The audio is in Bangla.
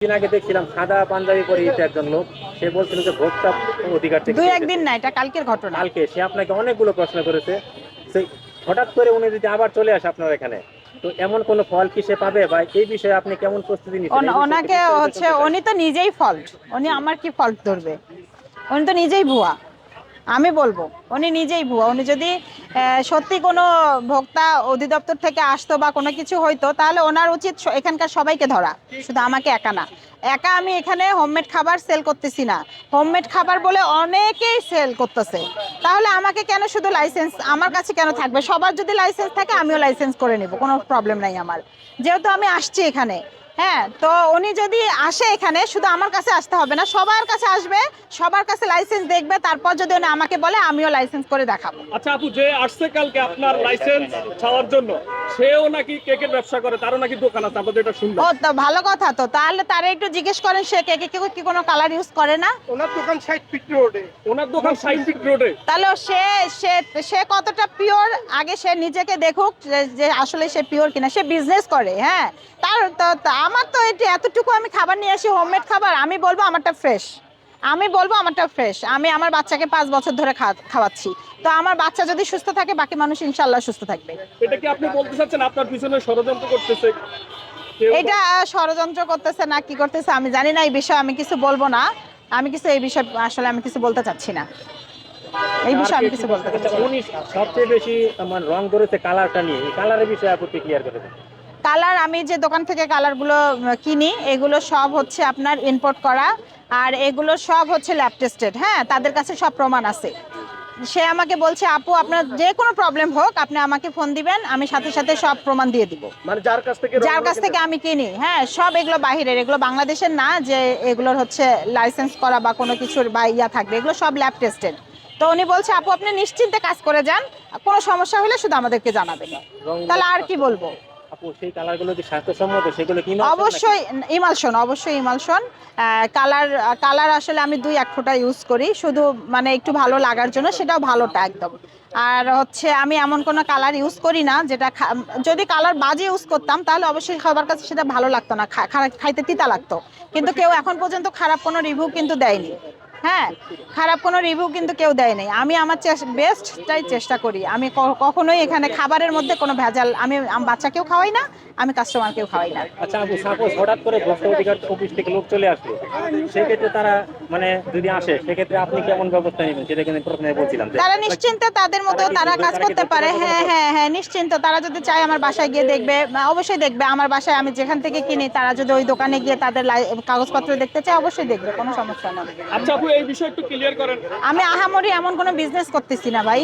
দিন আগে দেখছিলাম সাদা পাঞ্জাবি পরে একজন লোক সে বলছিল যে ভোক্তা অধিকার থেকে দুই একদিন না এটা কালকের ঘটনা। কালকে সে আপনাকে অনেকগুলো প্রশ্ন করেছে। সেই হঠাৎ করে উনি যদি আবার চলে আসে আপনার এখানে তো এমন কোন ফল কি সে পাবে বা এই বিষয়ে আপনি কেমন প্রস্তুতি নিচ্ছেন ওনাকে হচ্ছে উনি তো নিজেই ফল্ট উনি আমার কি ফল্ট ধরবে? উনি তো নিজেই ভুয়া। আমি বলব, উনি নিজেই ভুয়া। উনি যদি সত্যি কোনো ভোক্তা অধিদপ্তর থেকে আসতো বা কোনো কিছু হইতো, তাহলে ওনার উচিত এখানকার সবাইকে ধরা। শুধু আমাকে একা না। একা আমি এখানে হোমমেড খাবার সেল করতেছি না। হোমমেড খাবার বলে অনেকেই সেল করতেছে। তাহলে আমাকে কেন শুধু লাইসেন্স, আমার কাছে কেন থাকবে? সবার যদি লাইসেন্স থাকে, আমিও লাইসেন্স করে নেব। কোনো প্রবলেম নাই আমার। যেহেতু আমি আসছি এখানে। হ্যাঁ তো উনি যদি আসে এখানে শুধু আমার কাছে আসতে হবে না সবার কাছে আসবে সবার কাছে লাইসেন্স দেখবে তারপর যদি উনি আমাকে বলে আমিও লাইসেন্স করে দেখাবো। আচ্ছা আপু যে আসছে কালকে আপনার লাইসেন্স ছাড়ার জন্য সেও নাকি কেকের ব্যবসা করে তারও নাকি দোকান আছে আমরা যেটা শুনলাম। ও তো ভালো কথা তো তাহলে তারা একটু জিজ্ঞেস করেন সে কে কে কি কোনো কালার ইউজ করে না? ওনার দোকান ষাট ফিট রোডে ওনার দোকান সাইন্টিফিক রোডে তাহলে সে সে সে কতটা পিওর আগে সে নিজেকে দেখুক যে- যে আসলে সে পিওর কিনা সে বিজনেস করে হ্যাঁ। তার তো তো আমার তো এটি এতটুকু আমি খাবার নিয়ে আসি হোমমেড খাবার আমি বলব আমারটা ফ্রেশ আমি বলব আমারটা ফ্রেশ আমি আমার বাচ্চাকে পাঁচ বছর ধরে খাওয়াচ্ছি। তো আমার বাচ্চা যদি সুস্থ থাকে বাকি মানুষ ইনশাল্লাহ সুস্থ থাকবে। এটা কি আপনি বলতে চাচ্ছেন আপনার পিছনে ষড়যন্ত্র করতেছে? এটা ষড়যন্ত্র করতেছে না কি করতেছে আমি জানি না এই বিষয়ে আমি কিছু বলব না। আমি কিছু এই বিষয়ে আসলে আমি কিছু বলতে চাচ্ছি না। এই বিষয়ে আমি কিছু বলতে চাচ্ছি সবচেয়ে বেশি আমার রং ধরেছে কালারটা নিয়ে। এই কালারের বিষয়ে আপনি ক্লিয়ার করে কালার আমি যে দোকান থেকে কালারগুলো কিনি এগুলো সব হচ্ছে আপনার ইম্পোর্ট করা। আর এগুলো সব হচ্ছে ল্যাব টেস্টেড হ্যাঁ? তাদের কাছে সব প্রমাণ আছে। সে আমাকে বলছে আপু আপনার যে কোনো প্রবলেম হোক আপনি আমাকে ফোন দিবেন আমি সাথে সাথে সব প্রমাণ দিয়ে দিব। মানে যার কাছ থেকে যার কাছ থেকে আমি কিনি হ্যাঁ? সব এগুলো বাহিরের এগুলো বাংলাদেশের না যে এগুলোর হচ্ছে লাইসেন্স করা বা কোনো কিছুর বা ইয়া থাকবে এগুলো সব ল্যাব টেস্টেড তো উনি বলছে আপু আপনি নিশ্চিন্তে কাজ করে যান কোনো সমস্যা হলে শুধু আমাদেরকে জানাবেন। তাহলে আর কি বলব? অবশ্যই কালার কালার আসলে আমি দুই এক ফোঁটা ইউজ করি। শুধু মানে একটু ভালো লাগার জন্য, সেটাও ভালোটা একদম। আর হচ্ছে আমি এমন কোনো কালার ইউজ করি না, যেটা যদি কালার বাজে ইউজ করতাম, তাহলে অবশ্যই সবার কাছে সেটা ভালো লাগতো না। খাইতে তিতা লাগতো। কিন্তু কেউ এখন পর্যন্ত খারাপ কোনো রিভিউ কিন্তু দেয়নি। হ্যাঁ খারাপ কোনো রিভিউ কিন্তু কেউ দেয়নি আমি আমার বেস্টটাই চেষ্টা করি। আমি কখনোই এখানে খাবারের মধ্যে কোনো ভেজাল আমি বাচ্চাকেও খাওয়াই না আমি কাস্টমারকেও খাওয়াই না। আচ্ছা আপু সাপোজ হঠাৎ করে ভোক্তা অধিকার অফিস থেকে লোক চলে আসলো। সেক্ষেত্রে তারা মানে যদি আসে সেক্ষেত্রে আপনি কেমন ব্যবস্থা নেবেন? সেটা কিন্তু প্রথমে বলছিলাম তারা নিশ্চিন্তে তাদের মতো তারা কাজ করতে পারে। হ্যাঁ হ্যাঁ হ্যাঁ নিশ্চিন্ত তারা যদি চায় আমার বাসায় গিয়ে দেখবে অবশ্যই দেখবে। আমার বাসায় আমি যেখান থেকে কিনি তারা যদি ওই দোকানে গিয়ে তাদের কাগজপত্র দেখতে চায় অবশ্যই দেখবে কোনো সমস্যা নেই। আচ্ছা আপু একটু ক্লিয়ার করেন। আমি আহামরি এমন কোনো বিজনেস করতেছি না ভাই।